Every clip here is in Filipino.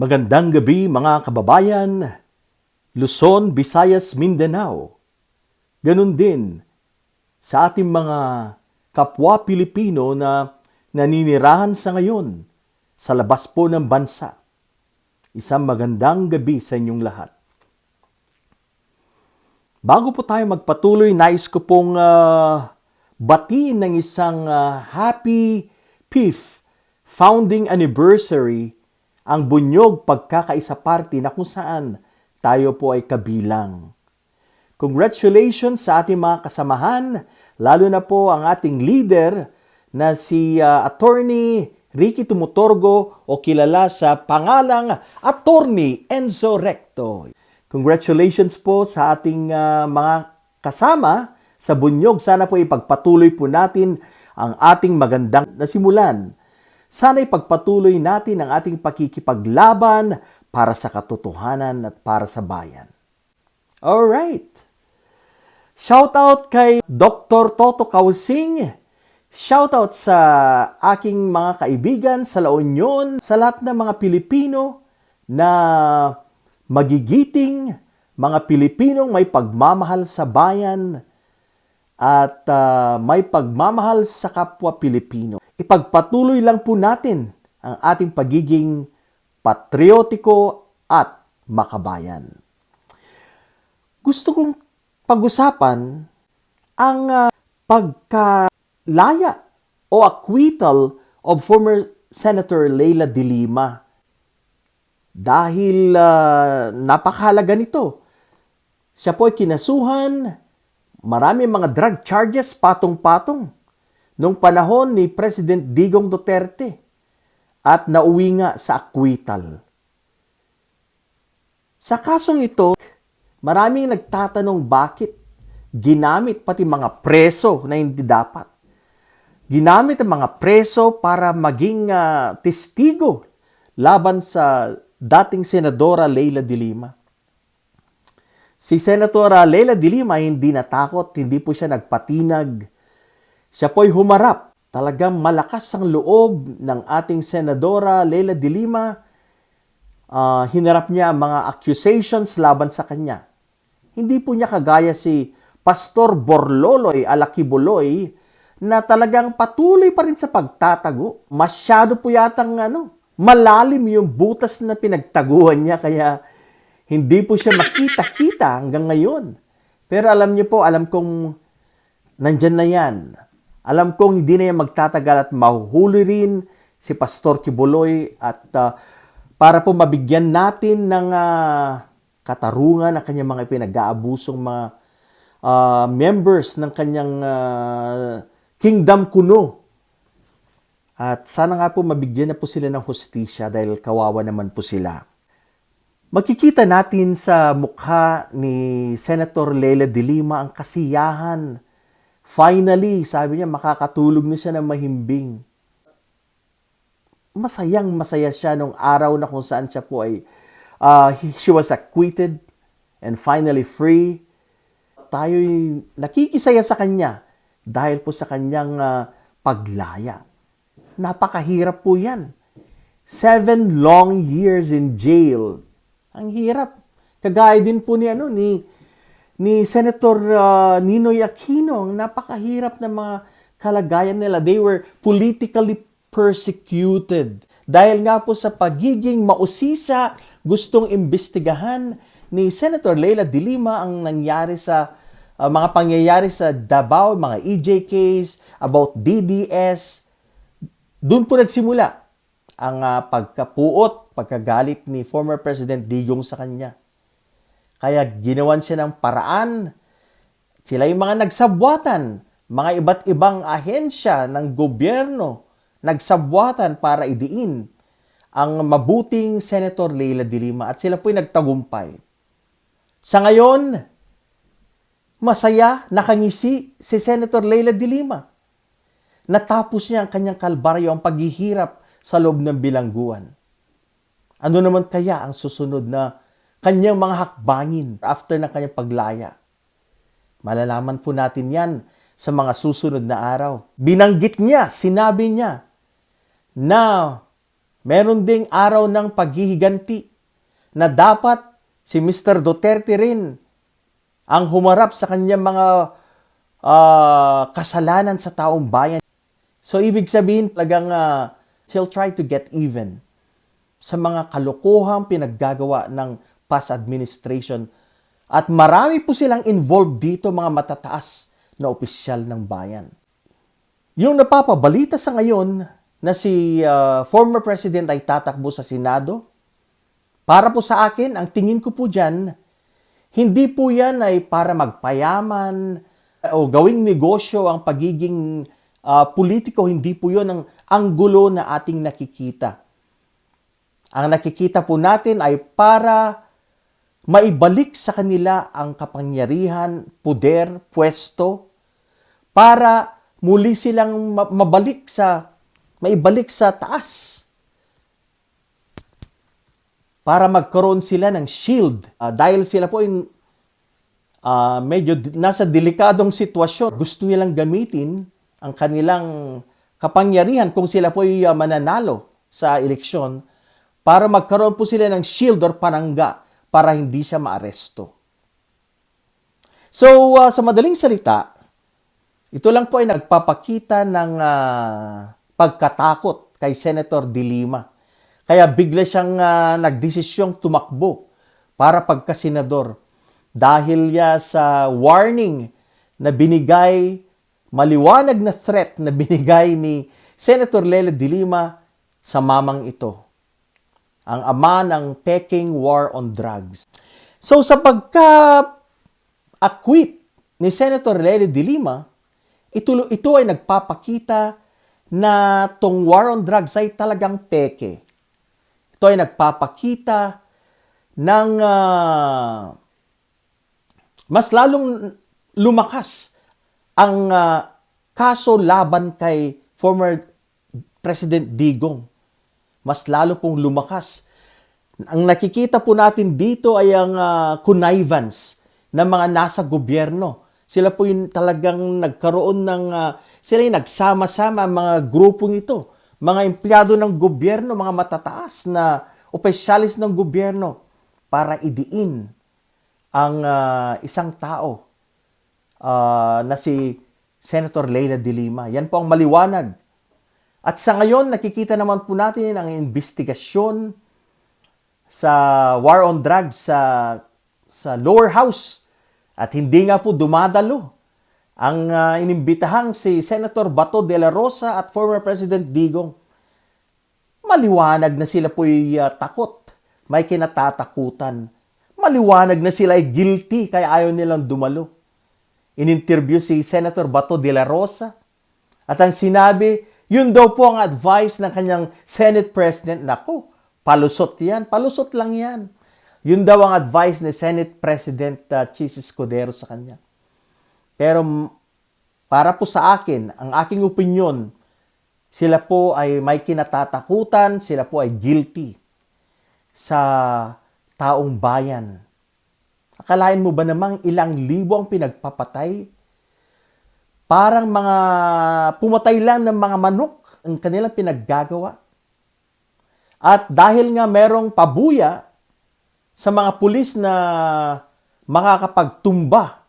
Magandang gabi mga kababayan, Luzon, Visayas, Mindanao. Ganon din sa ating mga kapwa Pilipino na naninirahan sa ngayon sa labas po ng bansa. Isang magandang gabi sa inyong lahat. Bago po tayo magpatuloy, nais ko pong ah, batiin ng isang ah, happy PIF founding anniversary ang Bunyog Pagkakaisa Party na kung saan tayo po ay kabilang. Congratulations sa ating mga kasamahan, lalo na po ang ating leader na si ah, Attorney Ricky Tumutorgo o kilala sa pangalang Attorney Enzo Recto. Congratulations po sa ating ah, mga kasama sa Bunyog. Sana po ipagpatuloy po natin ang ating magandang nasimulan. Sana ipagpatuloy natin ang ating pakikipaglaban para sa katotohanan at para sa bayan. Alright. Shout out kay Dr. Toto Kausing. Shout out sa aking mga kaibigan sa La Union, sa lahat ng mga Pilipino na magigiting, mga Pilipinong may pagmamahal sa bayan at ah, may pagmamahal sa kapwa Pilipino. Ipagpatuloy lang po natin ang ating pagiging patriotiko at makabayan. Gusto kong pag-usapan ang ah, pagkalaya o acquittal of former Senator Leila de Lima dahil ah, napakahalaga nito. Siya po ay kinasuhan, marami mga drug charges patong-patong nung panahon ni President Digong Duterte at nauwi nga sa acquittal. Sa kasong ito, maraming nagtatanong bakit ginamit pati mga preso na hindi dapat. Ginamit ang mga preso para maging ah, testigo laban sa dating Senadora Leila de Lima. Si Senatora Leila de Lima hindi natakot, hindi po siya nagpatinag. Siya po'y humarap. Talagang malakas ang loob ng ating Senadora Leila de Lima. Ah, hinarap niya ang mga accusations laban sa kanya. Hindi po niya kagaya si Pastor Borloloy Alakibuloy na talagang patuloy pa rin sa pagtatago. Masyado po yatang ano, malalim yung butas na pinagtaguhan niya kaya hindi po siya makita-kita hanggang ngayon. Pero alam niyo po, alam kong nandyan na yan. Alam kong hindi na yan magtatagal at mahuhuli rin si Pastor Kibuloy at ah, para po mabigyan natin ng ah, katarungan ang kanyang mga pinag-aabusong mga ah, members ng kanyang ah, kingdom kuno. At sana nga po mabigyan na po sila ng hustisya dahil kawawa naman po sila. Makikita natin sa mukha ni Senator Leila de Lima ang kasiyahan. Finally, sabi niya, makakatulog na siya ng mahimbing. Masayang masaya siya nung araw na kung saan siya po ay uh, he- she was acquitted and finally free. Tayo'y nakikisaya sa kanya dahil po sa kanyang ah, paglaya. Napakahirap po yan. Seven long years in jail. Ang hirap. Kagaya din po ni ano ni ni Senator uh, Ninoy Aquino, napakahirap ng mga kalagayan nila. They were politically persecuted. Dahil nga po sa pagiging mausisa, gustong imbestigahan ni Senator Leila de Lima ang nangyari sa uh, mga pangyayari sa Davao, mga EJ case, about DDS. Doon po nagsimula ang ah, pagkapuot, pagkagalit ni former President Digong sa kanya. Kaya ginawan siya ng paraan. Sila yung mga nagsabwatan, mga iba't ibang ahensya ng gobyerno, nagsabwatan para idiin ang mabuting Senator Leila de Lima at sila po'y nagtagumpay. Sa ngayon, masaya, nakangisi si Senator Leila de Lima. Natapos niya ang kanyang kalbaryo, ang paghihirap sa loob ng bilangguan. Ano naman kaya ang susunod na kanyang mga hakbangin after ng kanyang paglaya? Malalaman po natin yan sa mga susunod na araw. Binanggit niya, sinabi niya na Meron ding araw ng paghihiganti na dapat si Mr. Duterte rin ang humarap sa kanyang mga ah, kasalanan sa taong bayan. So ibig sabihin talagang uh, she'll try to get even sa mga kalokohang pinaggagawa ng past administration at marami po silang involved dito mga matataas na opisyal ng bayan. Yung napapabalita sa ngayon na si uh, former president ay tatakbo sa Senado, para po sa akin, ang tingin ko po dyan, hindi po yan ay para magpayaman o gawing negosyo ang pagiging uh, politiko, hindi po yun ang anggulo na ating nakikita. Ang nakikita po natin ay para maibalik sa kanila ang kapangyarihan, puder, pwesto, para muli silang ma- mabalik sa, maibalik sa taas. Para magkaroon sila ng shield. Ah, dahil sila po in, ah, medyo nasa delikadong sitwasyon. Gusto nilang gamitin ang kanilang kapangyarihan kung sila po ay ah, mananalo sa eleksyon para magkaroon po sila ng shield or panangga para hindi siya maaresto. So, uh, sa madaling salita, ito lang po ay nagpapakita ng ah, pagkatakot kay Senator De Lima. Kaya bigla siyang uh, nagdesisyong tumakbo para pagkasenador dahil ya sa warning na binigay, maliwanag na threat na binigay ni Senator Lele De Lima sa mamang ito ang ama ng Peking War on Drugs. So sa pagka-acquit ni Senator Lele de Lima, ito, ito ay nagpapakita na tong war on drugs ay talagang peke. Ito ay nagpapakita ng ah, mas lalong lumakas ang ah, kaso laban kay former President Digong mas lalo pong lumakas. Ang nakikita po natin dito ay ang uh, connivance ng mga nasa gobyerno. Sila po yung talagang nagkaroon ng, uh, sila yung nagsama-sama mga grupong ito. Mga empleyado ng gobyerno, mga matataas na opisyalis ng gobyerno para idiin ang uh, isang tao uh, na si Senator Leila de Lima. Yan po ang maliwanag at sa ngayon, nakikita naman po natin ang investigasyon sa war on drugs sa, sa lower house. At hindi nga po dumadalo ang uh, inimbitahang si Senator Bato de la Rosa at former President Digong. Maliwanag na sila po'y uh, takot. May kinatatakutan. Maliwanag na sila ay guilty kaya ayaw nilang dumalo. In-interview si Senator Bato de la Rosa at ang sinabi, yun daw po ang advice ng kanyang Senate President. Naku, palusot yan. Palusot lang yan. Yun daw ang advice ni Senate President uh, Chis Escudero sa kanya. Pero para po sa akin, ang aking opinion, sila po ay may kinatatakutan, sila po ay guilty sa taong bayan. Akalain mo ba namang ilang libo ang pinagpapatay Parang mga pumatay lang ng mga manok ang kanilang pinaggagawa. At dahil nga merong pabuya sa mga pulis na makakapagtumba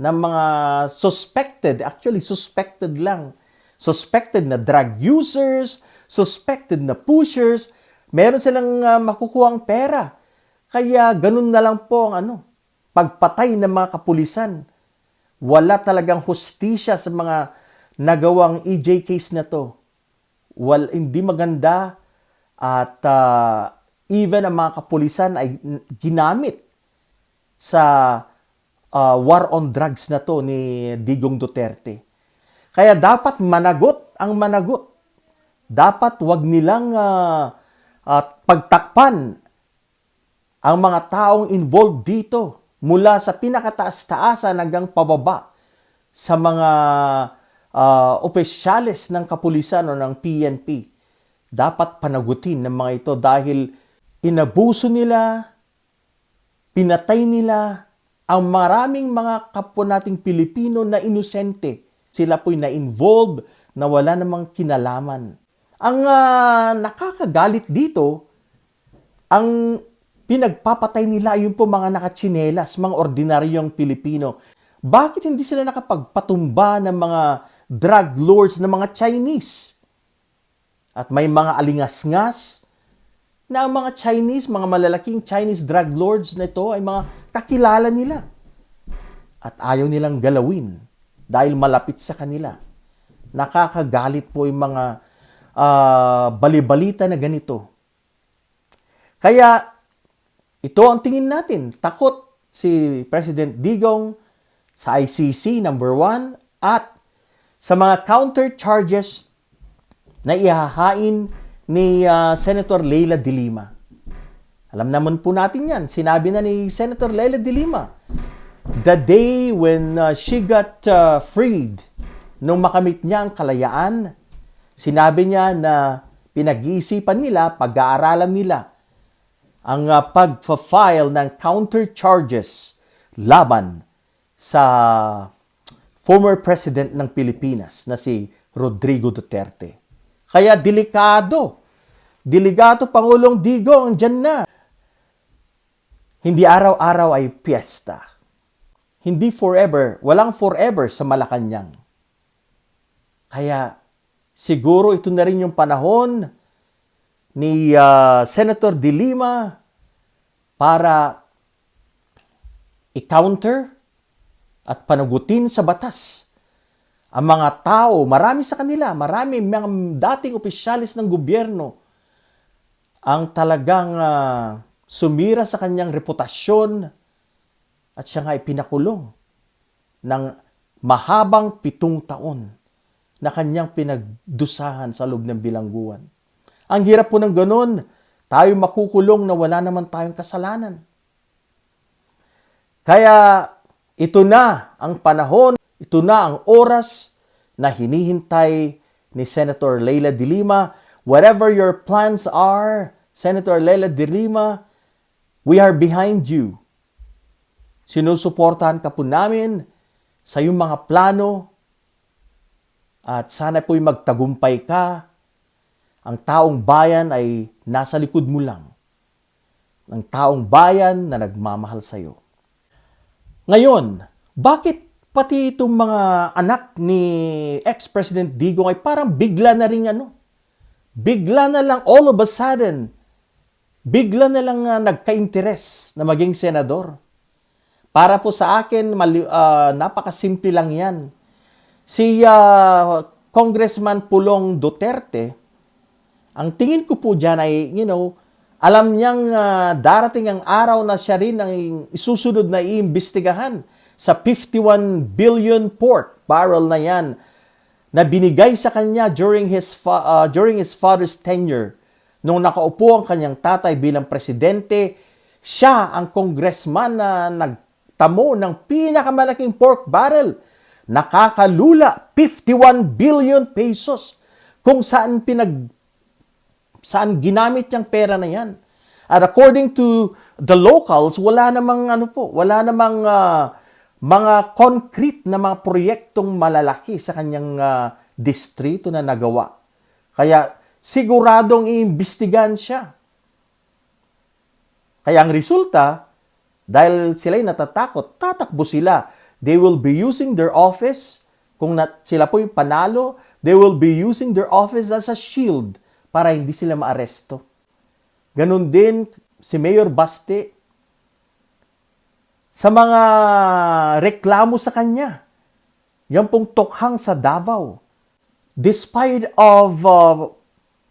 ng mga suspected, actually suspected lang, suspected na drug users, suspected na pushers, meron silang uh, makukuhang pera. Kaya ganun na lang po ang ano, pagpatay ng mga kapulisan wala talagang hustisya sa mga nagawang EJ case na to. Wal, hindi maganda at uh, even ang mga kapulisan ay ginamit sa uh, war on drugs na to ni Digong Duterte. Kaya dapat managot ang managot. Dapat wag nilang uh, uh, pagtakpan ang mga taong involved dito mula sa pinakataas-taasan hanggang pababa sa mga uh, opisyales ng kapulisan o ng PNP. Dapat panagutin ng mga ito dahil inabuso nila, pinatay nila ang maraming mga kapwa nating Pilipino na inosente. Sila po'y na-involve na wala namang kinalaman. Ang ah, nakakagalit dito, ang pinagpapatay nila yung po mga nakachinelas, mga ordinaryong Pilipino. Bakit hindi sila nakapagpatumba ng mga drug lords ng mga Chinese? At may mga alingas-ngas na ang mga Chinese, mga malalaking Chinese drug lords na ito ay mga kakilala nila. At ayaw nilang galawin dahil malapit sa kanila. Nakakagalit po yung mga ah, balibalita na ganito. Kaya ito ang tingin natin. Takot si President Digong sa ICC number one at sa mga counter charges na ihahain ni ah, Senator Leila de Lima. Alam naman po natin yan. Sinabi na ni Senator Leila de Lima, the day when uh, she got uh, freed, nung makamit niya ang kalayaan, sinabi niya na pinag-iisipan nila, pag-aaralan nila ang uh, pag-file ng counter charges laban sa former president ng Pilipinas na si Rodrigo Duterte. Kaya delikado. Delikado Pangulong Digong, dyan na. Hindi araw-araw ay piyesta. Hindi forever, walang forever sa Malacanang. Kaya siguro ito na rin yung panahon ni ah, Senator De Lima para i-counter at panagutin sa batas ang mga tao, marami sa kanila, marami mga dating opisyalis ng gobyerno ang talagang ah, sumira sa kanyang reputasyon at siya nga ay pinakulong ng mahabang pitong taon na kanyang pinagdusahan sa loob ng bilangguan. Ang hirap po ng ganun, tayo makukulong na wala naman tayong kasalanan. Kaya ito na ang panahon, ito na ang oras na hinihintay ni Senator Leila de Lima. Whatever your plans are, Senator Leila de Lima, we are behind you. Sinusuportahan ka po namin sa iyong mga plano at sana po'y magtagumpay ka. Ang taong bayan ay nasa likod mo lang. Ang taong bayan na nagmamahal sa iyo. Ngayon, bakit pati itong mga anak ni ex-President Digong ay parang bigla na rin ano? Bigla na lang all of a sudden, bigla na lang uh, nagka-interes na maging senador. Para po sa akin, mali, uh, napakasimple lang yan. Si uh, Congressman Pulong Duterte, ang tingin ko po dyan ay, you know, alam niyang uh, darating ang araw na siya rin ang isusunod na iimbestigahan sa 51 billion pork barrel na yan na binigay sa kanya during his uh, during his father's tenure. Nung nakaupo ang kanyang tatay bilang presidente siya ang congressman na nagtamo ng pinakamalaking pork barrel. Nakakalula 51 billion pesos kung saan pinag saan ginamit yung pera na yan. At according to the locals, wala namang ano po, wala namang uh, mga concrete na mga proyektong malalaki sa kanyang uh, distrito na nagawa. Kaya siguradong iimbestigan siya. Kaya ang resulta, dahil sila'y natatakot, tatakbo sila. They will be using their office, kung na, sila po'y panalo, they will be using their office as a shield para hindi sila maaresto. Ganon din si Mayor Baste sa mga reklamo sa kanya. Yan pong tokhang sa Davao. Despite of uh,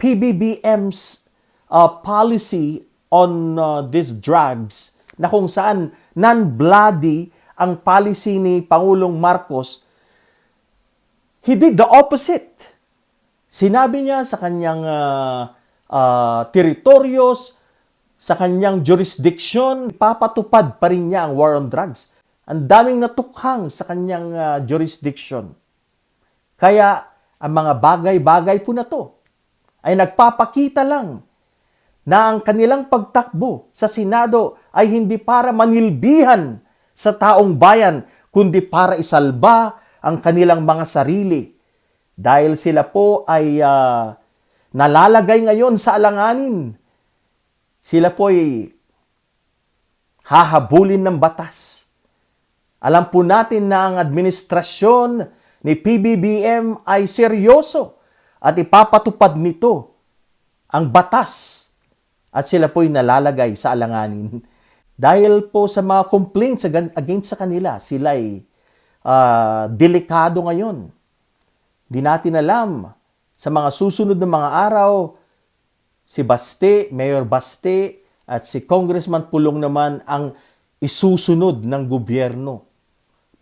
PBBM's uh, policy on uh, these drugs na kung saan non-bloody ang policy ni Pangulong Marcos, he did the opposite. Sinabi niya sa kanyang uh, uh, teritoryos, sa kanyang jurisdiction, papatupad pa rin niya ang war on drugs. Ang daming natukhang sa kanyang uh, jurisdiction. Kaya ang mga bagay-bagay po na to ay nagpapakita lang na ang kanilang pagtakbo sa Senado ay hindi para manilbihan sa taong bayan, kundi para isalba ang kanilang mga sarili dahil sila po ay uh, nalalagay ngayon sa alanganin. Sila po ay hahabulin ng batas. Alam po natin na ang administrasyon ni PBBM ay seryoso at ipapatupad nito ang batas at sila po'y nalalagay sa alanganin. Dahil po sa mga complaints against sa kanila, sila ay ah, delikado ngayon. Di natin alam sa mga susunod na mga araw, si Baste, Mayor Baste, at si Congressman Pulong naman ang isusunod ng gobyerno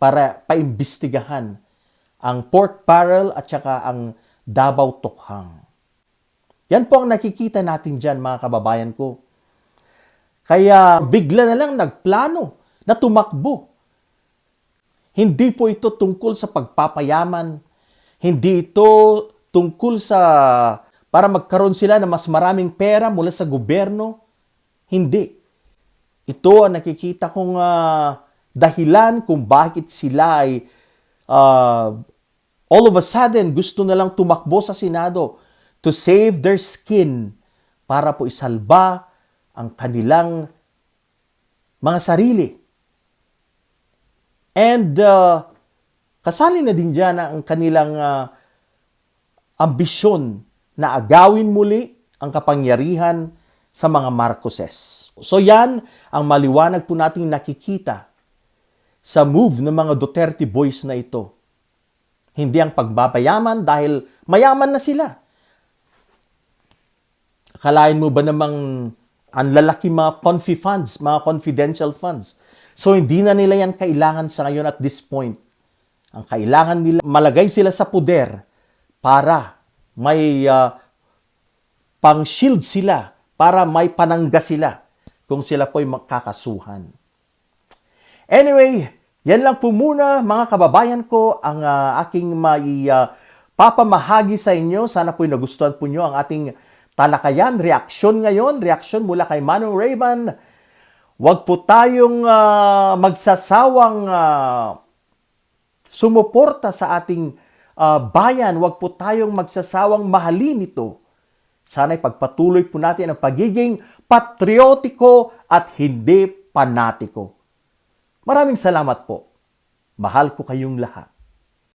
para paimbestigahan ang pork barrel at saka ang Davao Tukhang. Yan po ang nakikita natin dyan mga kababayan ko. Kaya bigla na lang nagplano na tumakbo. Hindi po ito tungkol sa pagpapayaman. Hindi ito tungkol sa para magkaroon sila ng mas maraming pera mula sa gobyerno. Hindi. Ito ang nakikita kong ah, dahilan kung bakit sila ay ah, all of a sudden gusto na lang tumakbo sa Senado to save their skin para po isalba ang kanilang mga sarili. And uh, kasali na din dyan ang kanilang uh, ambisyon na agawin muli ang kapangyarihan sa mga Marcoses. So yan ang maliwanag po nating nakikita sa move ng mga Duterte boys na ito. Hindi ang pagbabayaman dahil mayaman na sila. Akalain mo ba namang ang lalaki mga confi funds, mga confidential funds. So hindi na nila yan kailangan sa ngayon at this point. Ang kailangan nila, malagay sila sa puder para may uh, pang-shield sila, para may panangga sila kung sila po'y makakasuhan. Anyway, yan lang po muna mga kababayan ko ang uh, aking mai uh, papamahagi sa inyo. Sana po'y nagustuhan po nyo ang ating talakayan, reaksyon ngayon, reaksyon mula kay Manong Rayman. Huwag po tayong uh, magsasawang uh, sumuporta sa ating uh, bayan. Huwag po tayong magsasawang mahalin ito. Sana'y pagpatuloy po natin ang pagiging patriotiko at hindi panatiko. Maraming salamat po. Mahal ko kayong lahat.